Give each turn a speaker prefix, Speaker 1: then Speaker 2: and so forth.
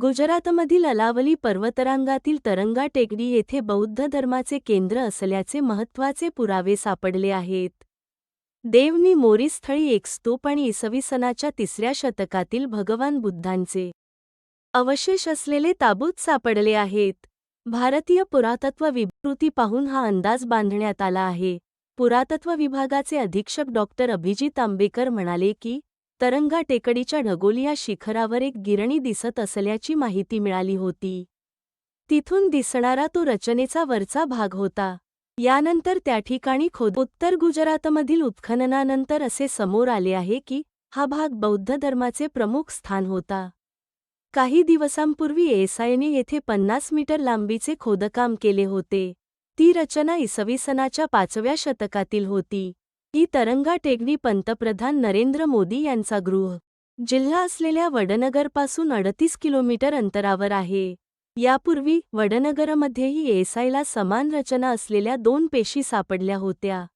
Speaker 1: गुजरातमधील अलावली पर्वतरांगातील तरंगा टेकडी येथे बौद्ध धर्माचे केंद्र असल्याचे महत्त्वाचे पुरावे सापडले आहेत. देवनी मोरीस्थळी एक स्तूप आणि इसवी सनाच्या तिसऱ्या शतकातील भगवान बुद्धांचे अवशेष असलेले ताबूत सापडले आहेत. भारतीय पुरातत्व विकृती पाहून हा अंदाज बांधण्यात आला आहे. पुरातत्व विभागाचे अधीक्षक डॉक्टर अभिजित आंबेकर म्हणाले की तरंगा टेकडीच्या ढगोलिया शिखरावर एक गिरणी दिसत असल्याची माहिती मिळाली होती. तिथून दिसणारा तो रचनेचा वरचा भाग होता. यानंतर त्या ठिकाणी खोद उत्तर गुजरातमधील उत्खननानंतर असे समोर आले आहे की हा भाग बौद्ध धर्माचे प्रमुख स्थान होता. काही दिवसांपूर्वी एसआयने येथे पन्नास मीटर लांबीचे खोदकाम केले होते. ती रचना इसवी सनाच्या पाचव्या शतकातील होती. ही तरंगाटेकवी पंतप्रधान नरेंद्र मोदी यांचा गृह. जिल्हा असलेल्या वडनगरपासून अडतीस किलोमीटर अंतरावर आहे. यापूर्वी वडनगरमध्येही एसआयला समान रचना असलेल्या दोन पेशी सापडल्या होत्या.